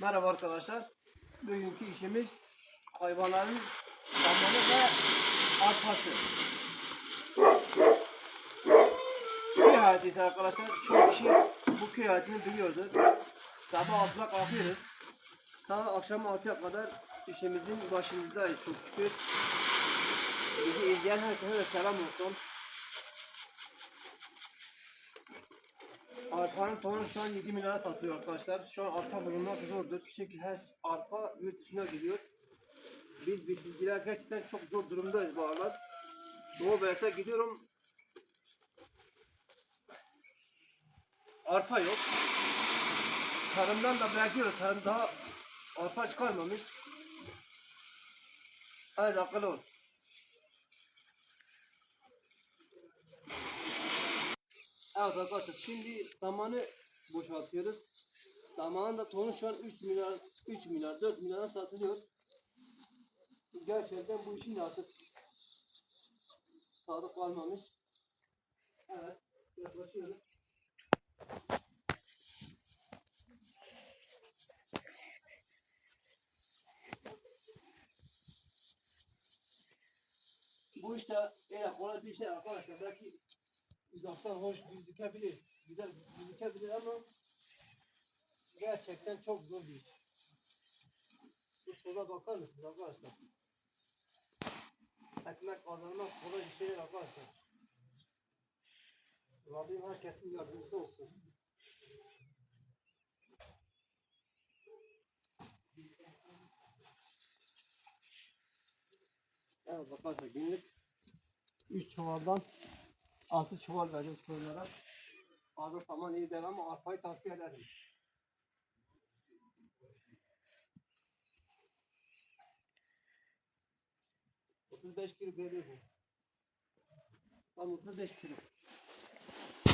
Merhaba arkadaşlar. Bugünkü işimiz hayvanların samanı ve arpası. Köy hayatıyız arkadaşlar. Çok kişi bu köy hayatını biliyordur. Sabah altıda kalkıyoruz. Ta akşam altıya kadar işimizin başındayız çok şükür. Bizi izleyen herkese de selam olsun. Arpanın tonu şu an 7 milyara satılıyor arkadaşlar. Şu an arpa bulunmak zordur. Çünkü her arpa yurt dışına gidiyor. Biz bisikletçiler gerçekten çok zor durumdayız bu aralar. Doğu Beyaz'a gidiyorum. Arpa yok. Tarımdan da bırakıyoruz. Tarım daha arpa çıkarmamış. Hadi akıllı ol. Evet arkadaşlar şimdi samanı boşaltıyoruz. Samanın da tonu şu an 3 milyar 3 milyar 4 milyara satılıyor. Gerçekten bu işin artık sadık kalmamış. Evet yaklaşıyoruz. Bu işte öyle kolay bir şey arkadaşlar. Belki uzaktan hoş gözükebilir. Güzel gözükebilir ama gerçekten çok zor bir iş. Bu toza bakar mısınız arkadaşlar? Ekmek kazanmak kolay bir şey değil arkadaşlar. Rabbim herkesin yardımcısı olsun. Evet arkadaşlar günlük 3 çuvaldan 6 çuval vereceğiz koyunlara. Fazla saman iyi değil ama arpayı tavsiye ederim. Otuz beş kilo geliyor bu. Tam 35 kilo.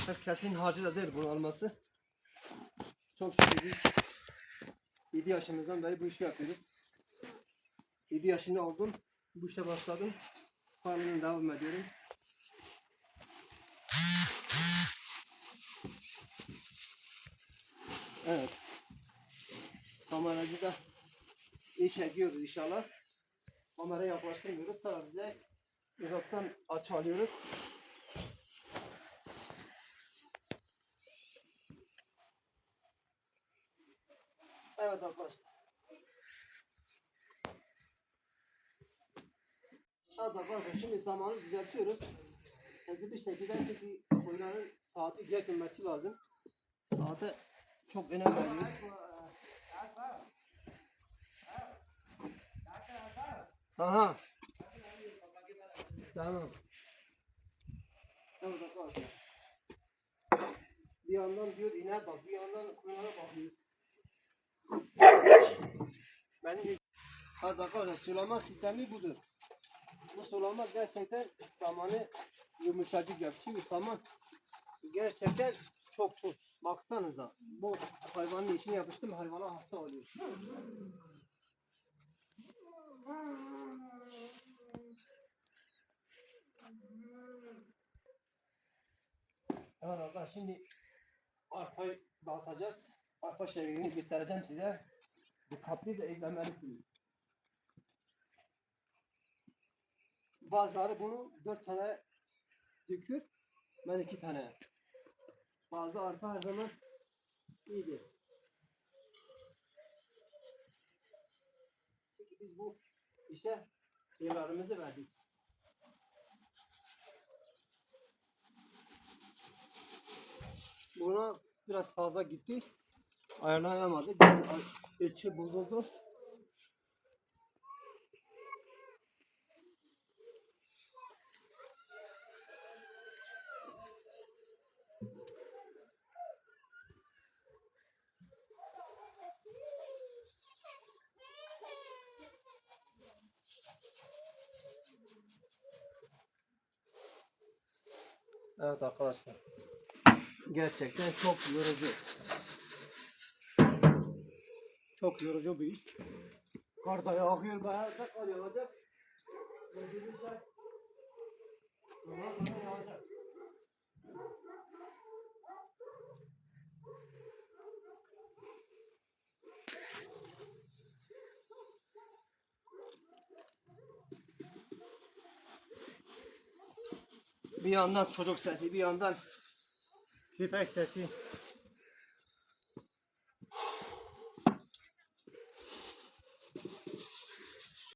Tabii Kesin harcı da değil bunun alması. Çok şükür biz 7 yaşımızdan beri bu işi yapıyoruz. 7 yaşında oldum. Bu işe başladım. Halen devam ediyorum. Evet. Kameracı da iyi çekiyoruz inşallah. Kamerayı yaklaştırmıyoruz. Sadece uzaktan aç alıyoruz. Evet arkadaşlar. Evet arkadaşlar şimdi zamanı düzeltiyoruz. Hızlı bir şekilde çünkü koyunların saati geçmemesi lazım. Saate çok önem veriyoruz. Aha. Tamam. Bir yandan diyor iner bak, bir yandan koyunlara bakıyoruz. Benim Hadi arkadaşlar sulama sistemi budur. Bu sulama gerçekten samanı yumuşacık yapıyor. Saman gerçekten çok tuz. Baksanıza bu hayvanın içine yapıştım hayvana hasta oluyor. Evet arkadaşlar şimdi arpayı dağıtacağız. Arpa şeklini göstereceğim size. Dikkatlice izlemelisiniz. Bazıları bunu dört tane dökür. Ben iki tane. Bazı arpa her zaman iyidir. Çünkü biz bu işe yıllarımızı verdik. Buna biraz fazla gitti. Ayarlayamadık. Biraz ölçü bozuldu. Evet arkadaşlar. Gerçekten çok yorucu. Çok yorucu bir iş. Kar da yağıyor, bayağı da kar yağacak. Yağacak. Bir yandan çocuk sesi, bir yandan köpek sesi.